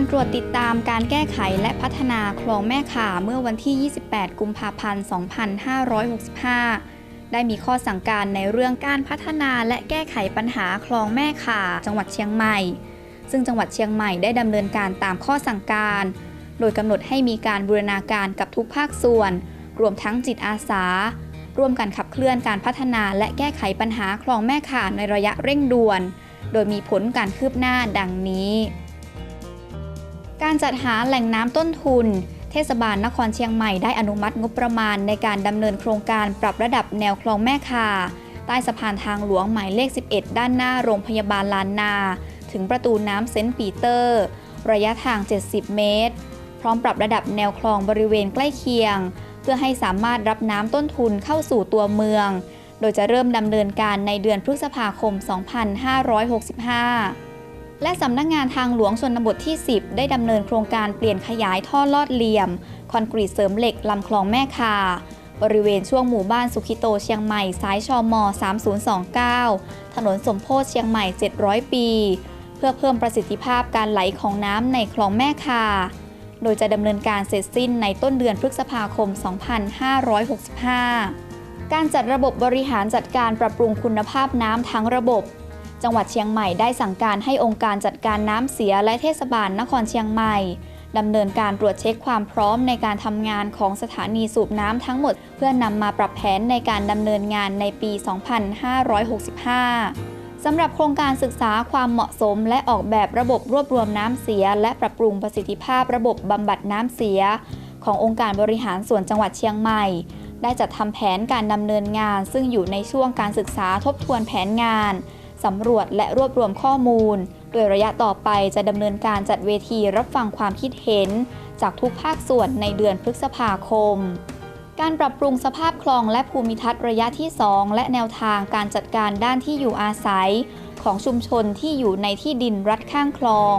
การตรวจติดตามการแก้ไขและพัฒนาคลองแม่ข่าเมื่อวันที่ 28 กุมภาพันธ์ 2565 ได้มีข้อสั่งการในเรื่องการพัฒนาและแก้ไขปัญหาคลองแม่ข่าจังหวัดเชียงใหม่ ซึ่งจังหวัดเชียงใหม่ได้ดำเนินการตามข้อสั่งการ โดยกำหนดให้มีการบูรณาการกับทุกภาคส่วน รวมทั้งจิตอาสา ร่วมกันขับเคลื่อนการพัฒนาและแก้ไขปัญหาคลองแม่ข่าในระยะเร่งด่วน โดยมีผลการคืบหน้าดังนี้ การจัดหาแหล่งน้ำต้นทุน เทศบาลนครเชียงใหม่ได้อนุมัติงบประมาณในการดำเนินโครงการปรับระดับแนวคลองแม่ข่าใต้สะพานทางหลวงหมายเลข 11 ด้านหน้าโรงพยาบาลลานนา ถึงประตูน้ำเซนต์ปีเตอร์ ระยะทาง 70 เมตร พร้อมปรับระดับแนวคลองบริเวณใกล้เคียง เพื่อให้สามารถรับน้ำต้นทุนเข้าสู่ตัวเมือง โดยจะเริ่มดำเนินการในเดือนพฤษภาคม 2565 และสำนักงงานทางหลวงชนบทที่ 10 ได้ดำเนินโครงการเปลี่ยนขยายท่อลอดเหลี่ยม คอนกรีตเสริมเหล็กลำคลองแม่คา บริเวณช่วงหมู่บ้านสุขิโตเชียงใหม่สายชอม3029 ถนนสมโพธิเชียงใหม่ 700 ปี เพื่อเพิ่มประสิทธิภาพการไหลของน้ำในคลองแม่คา โดยจะดำเนินการเสร็จสิ้นในต้นเดือนพฤษภาคม 2565 การจัดระบบบริหารจัดการปรับปรุงคุณภาพน้ำทั้งระบบ จังหวัดเชียงใหม่ได้สั่งการให้องค์การจัดการน้ำเสียและเทศบาลนครเชียงใหม่ดำเนินการตรวจเช็คความพร้อมในการทำงานของสถานีสูบน้ำทั้งหมด เพื่อนำมาปรับแผนในการดำเนินงานในปี 2565 สำหรับโครงการศึกษาความเหมาะสม และออกแบบระบบรวบรวมน้ำเสีย และปรับปรุงประสิทธิภาพระบบบำบัดน้ำเสีย ขององค์การบริหารส่วนจังหวัดเชียงใหม่ ได้จัดทำแผนการดำเนินงาน ซึ่งอยู่ในช่วงการศึกษาทบทวนแผนงาน สำรวจและรวบรวมข้อมูล โดยระยะต่อไปจะดำเนินการจัดเวทีรับฟังความคิดเห็น จากทุกภาคส่วนในเดือนพฤษภาคม การปรับปรุงสภาพคลองและภูมิทัศน์ระยะที่ 2 และแนวทางการจัดการด้านที่อยู่อาศัย ของชุมชนที่อยู่ในที่ดินรัดข้างคลอง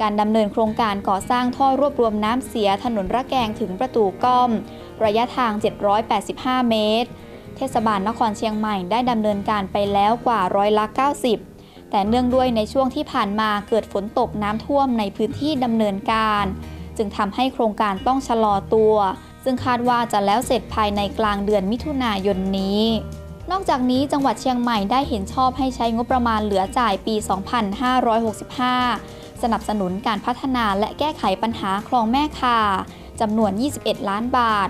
การดำเนินโครงการก่อสร้างท่อรวบรวมน้ำเสียถนนระแกงถึงประตูก้อม ระยะทาง 785 เมตร เทศบาลนครเชียงใหม่ได้ดำเนินการไปแล้วกว่าร้อยละ 90 แต่เนื่องด้วยในช่วงที่ผ่านมาเกิดฝนตกน้ำท่วมในพื้นที่ดำเนินการ จึงทำให้โครงการต้องชะลอตัว ซึ่งคาดว่าจะแล้วเสร็จภายในกลางเดือนมิถุนายนนี้ นอกจากนี้จังหวัดเชียงใหม่ได้เห็นชอบให้ใช้งบประมาณเหลือจ่ายปี 2565 สนับสนุนการพัฒนาและแก้ไขปัญหาคลองแม่คาจำนวน 21 ล้านบาท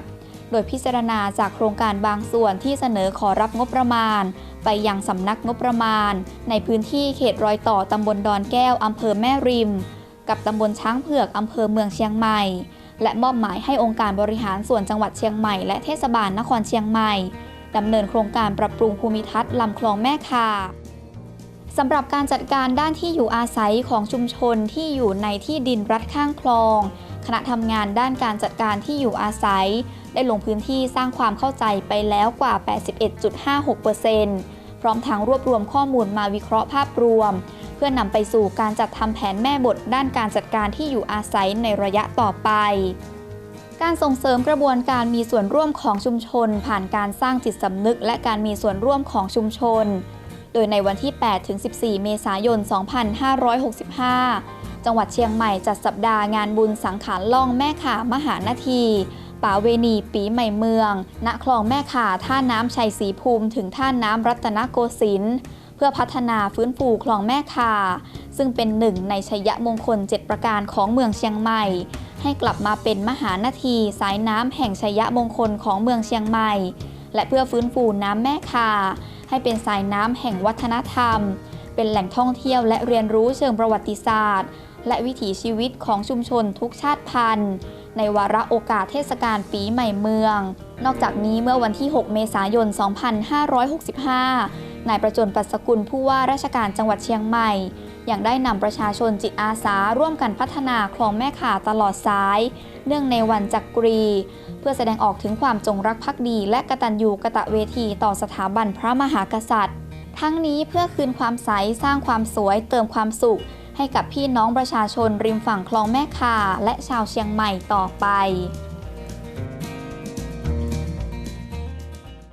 โดยพิจารณาจากโครงการบางส่วนที่เสนอขอรับงบประมาณ ไปยังสำนักงบประมาณ ในพื้นที่เขตรอยต่อตำบลดอนแก้วอำเภอแม่ริม กับตำบลช้างเผือกอำเภอเมืองเชียงใหม่ และมอบหมายให้องค์การบริหารส่วนจังหวัดเชียงใหม่และเทศบาลนครเชียงใหม่ดำเนินโครงการปรับปรุงภูมิทัศน์ลำคลองแม่คาสำหรับการจัดการด้านที่อยู่อาศัยของชุมชนที่อยู่ในที่ดินรัดข้างคลอง คณะทำงานด้านการจัดการที่อยู่อาศัย ได้ลงพื้นที่สร้างความเข้าใจไปแล้วกว่า 81.56%พร้อมทั้งรวบรวมข้อมูลมาวิเคราะห์ภาพรวม เพื่อนำไปสู่การจัดทำแผนแม่บทด้านการจัดการที่อยู่อาศัยในระยะต่อไปการส่งเสริมกระบวนการมีส่วนร่วมของชุมชน ผ่านการสร้างจิตสำนึก และการมีส่วนร่วมของชุมชน โดยในวันที่8-14 เมษายน 2565 จังหวัดเชียงใหม่จัดสัปดาห์งานบุญสังขารล่องแม่ขามหานาทีป่าเวณีปีใหม่เมือง ณ คลองแม่ข่าท่าน้ำชัยศรีภูมิถึงท่าน้ำรัตนโกสินทร์เพื่อพัฒนาฟื้นฟูคลองแม่ข่าซึ่งเป็นหนึ่งในชัยมงคล 7 ประการของเมืองเชียงใหม่ ให้กลับมาเป็นมหานาทีสายน้ำแห่งชัยมงคลของเมืองเชียงใหม่ และเพื่อฟื้นฟูน้ำแม่ข่าให้เป็นสายน้ำแห่งวัฒนธรรม เป็นแหล่งท่องเที่ยวและเรียนรู้เชิงประวัติศาสตร์ และวิถีชีวิตของชุมชนทุกชาติพันธุ์ ในวาระโอกาสเทศกาลปีใหม่เมือง นอกจากนี้เมื่อวันที่ 6 เมษายน 2565 นายประจนปัสกุลผู้ว่าราชการจังหวัดเชียงใหม่ยังได้นำประชาชนจิตอาสาร่วมกันพัฒนาคลองแม่ข่าตลอดสาย เนื่องในวันจักรี เพื่อแสดงออกถึงความจงรักภักดีและกตัญญูกะตะเวทีต่อสถาบันพระมหากษัตริย์ ทั้งนี้เพื่อคืนความใส สร้างความสวยเติมความสุข ให้กับพี่น้องประชาชนริมฝั่งคลองแม่ข่าและชาวเชียงใหม่ต่อไป